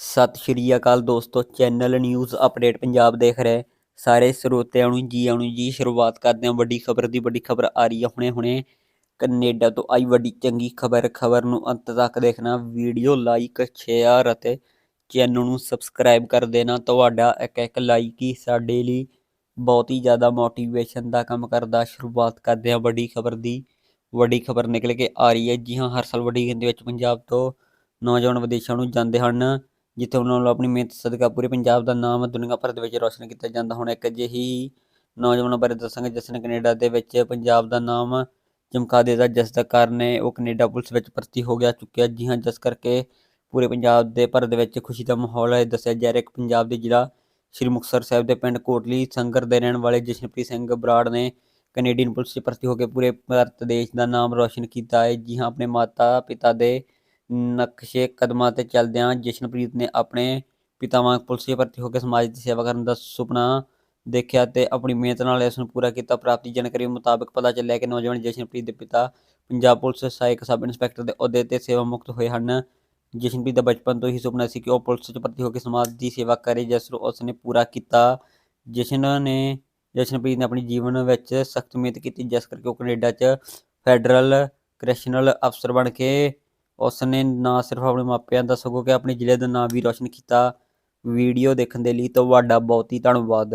ਸਤਿ ਸ਼੍ਰੀ ਅਕਾਲ ਦੋਸਤੋ, channel news update Punjab ਦੇਖ ਰਹੇ। ਸਾਰੇ ਸਰੋਤਿਆਂ ਨੂੰ ਜੀ ਆਉਣ ਜੀ, ਸ਼ੁਰੂਆਤ ਕਰਦੇ ਹਾਂ ਵੱਡੀ ਖਬਰ ਦੀ। ਵੱਡੀ ਖਬਰ ਆ ਰਹੀ ਹੈ ਹੁਣੇ ਹੁਣੇ। ਕੈਨੇਡਾ ਤੋਂ ਆਈ ਵੱਡੀ ਚੰਗੀ ਖਬਰ ਖਬਰ ਨੂੰ ਅੰਤ ਤੱਕ ਦੇਖਣਾ। ਵੀਡੀਓ ਲਾਈਕ, ਸ਼ੇਅਰ ਅਤੇ ਚੈਨਲ ਨੂੰ ਸਬਸਕ੍ਰਾਈਬ ਕਰ ਦੇਣਾ। ਤੁਹਾਡਾ ਇੱਕ ਇੱਕ ਲਾਈਕ ਹੀ ਸਾਡੇ ਲਈ ਬਹੁਤ ਹੀ ਜ਼ਿਆਦਾ ਮੋਟੀਵੇਸ਼ਨ ਦਾ ਕੰਮ ਕਰਦਾ। ਸ਼ੁਰੂਆਤ ਕਰਦੇ ਹਾਂ ਵੱਡੀ ਖਬਰ ਦੀ। ਵੱਡੀ ਖਬਰ ਨਿਕਲ ਕੇ ਆ ਰਹੀ ਹੈ। ਜੀ ਹਾਂ, ਹਰ ਸਾਲ ਵੱਡੀ ਗਿਣਤੀ ਵਿੱਚ ਪੰਜਾਬ ਤੋਂ ਨੌਜਵਾਨ ਵਿਦੇਸ਼ਾਂ ਨੂੰ ਜਾਂਦੇ ਹਨ। ਜਿੱਥੇ ਉਹਨਾਂ ਵੱਲੋਂ ਆਪਣੀ ਮਿਹਨਤ ਸਦਕਾ ਪੂਰੇ ਪੰਜਾਬ ਦਾ ਨਾਮ ਦੁਨੀਆ ਭਰ ਦੇ ਵਿੱਚ ਰੌਸ਼ਨ ਕੀਤਾ ਜਾਂਦਾ। ਹੁਣ ਇੱਕ ਅਜਿਹੀ ਨੌਜਵਾਨਾਂ ਬਾਰੇ ਦੱਸਾਂਗੇ ਜਿਸ ਨੇ ਕੈਨੇਡਾ ਦੇ ਵਿੱਚ ਪੰਜਾਬ ਦਾ ਨਾਮ ਚਮਕਾ ਦਿੱਤਾ, ਜਿਸ ਦਾ ਕਾਰਨ ਹੈ ਉਹ ਕੈਨੇਡਾ ਪੁਲਿਸ ਵਿੱਚ ਭਰਤੀ ਹੋ ਗਿਆ, ਚੁੱਕਿਆ ਜੀ ਹਾਂ, ਜਿਸ ਕਰਕੇ ਪੂਰੇ ਪੰਜਾਬ ਦੇ ਭਰ ਦੇ ਵਿੱਚ ਖੁਸ਼ੀ ਦਾ ਮਾਹੌਲ ਹੈ। ਦੱਸਿਆ ਜਾ ਰਿਹਾ ਕਿ ਪੰਜਾਬ ਦੇ ਜ਼ਿਲ੍ਹਾ ਸ਼੍ਰੀ ਮੁਕਤਸਰ ਸਾਹਿਬ ਦੇ ਪਿੰਡ ਕੋਟਲੀ ਸੰਗਰ ਦੇ ਰਹਿਣ ਵਾਲੇ ਜਸ਼ਨਪ੍ਰੀਤ ਸਿੰਘ ਬਰਾੜ ਨੇ ਕੈਨੇਡੀਅਨ ਪੁਲਿਸ 'ਚ ਭਰਤੀ ਹੋ ਕੇ ਪੂਰੇ ਭਾਰਤ ਦੇਸ਼ ਦਾ ਨਾਮ ਰੌਸ਼ਨ ਕੀਤਾ ਹੈ। ਜੀ ਹਾਂ, ਆਪਣੇ ਮਾਤਾ ਪਿਤਾ ਦੇ ਨਕਸ਼ੇ ਕਦਮਾਂ ਤੇ ਚੱਲਦਿਆਂ ਜਸ਼ਨਪ੍ਰੀਤ ਨੇ ਆਪਣੇ ਪਿਤਾ ਵਾਂਗ ਪੁਲਿਸ 'ਚ ਭਰਤੀ ਹੋ ਕੇ ਸਮਾਜ ਦੀ ਸੇਵਾ ਕਰਨ ਦਾ ਸੁਪਨਾ ਦੇਖਿਆ ਤੇ ਆਪਣੀ ਮਿਹਨਤ ਨਾਲ ਇਸ ਨੂੰ ਪੂਰਾ ਕੀਤਾ। ਪ੍ਰਾਪਤੀ ਜਾਣਕਾਰੀ ਮੁਤਾਬਕ ਪਤਾ ਚੱਲਿਆ ਕਿ ਨੌਜਵਾਨ ਜਸ਼ਨਪ੍ਰੀਤ ਦੇ ਪਿਤਾ ਪੰਜਾਬ ਪੁਲਿਸ ਸਹਾਇਕ ਸਬ ਇੰਸਪੈਕਟਰ ਦੇ ਅਹੁਦੇ ਤੇ ਸੇਵਾ ਮੁਕਤ ਹੋਏ ਹਨ। ਜਸ਼ਨਪ੍ਰੀਤ ਦਾ ਬਚਪਨ ਤੋਂ ਹੀ ਸੁਪਨਾ ਸੀ ਕਿ ਉਹ ਪੁਲਿਸ 'ਚ ਭਰਤੀ ਹੋ ਕੇ ਸਮਾਜ ਦੀ ਸੇਵਾ ਕਰੇ, ਜਿਸ ਨੂੰ ਉਸ ਨੇ ਪੂਰਾ ਕੀਤਾ। ਜਸ਼ਨ ਨੇ, ਜਸ਼ਨਪ੍ਰੀਤ ਨੇ ਆਪਣੀ ਜੀਵਨ ਵਿੱਚ ਸਖਤ ਮਿਹਨਤ ਕੀਤੀ, ਜਿਸ ਕਰਕੇ ਉਹ ਕੈਨੇਡਾ 'ਚ ਫੈਡਰਲ ਕਰੈਕਸ਼ਨਲ ਅਫਸਰ ਬਣ ਕੇ ਉਸ ਨੇ ਨਾ ਸਿਰਫ ਆਪਣੇ ਮਾਪਿਆਂ ਦਾ ਸਗੋਂ ਕਿ ਆਪਣੇ ਜ਼ਿਲ੍ਹੇ ਦਾ ਨਾਮ ਵੀ ਰੋਸ਼ਨ ਕੀਤਾ ਵੀਡੀਓ ਦੇਖਣ ਦੇ ਲਈ, ਤੁਹਾਡਾ ਬਹੁਤ ਹੀ ਧੰਨਵਾਦ।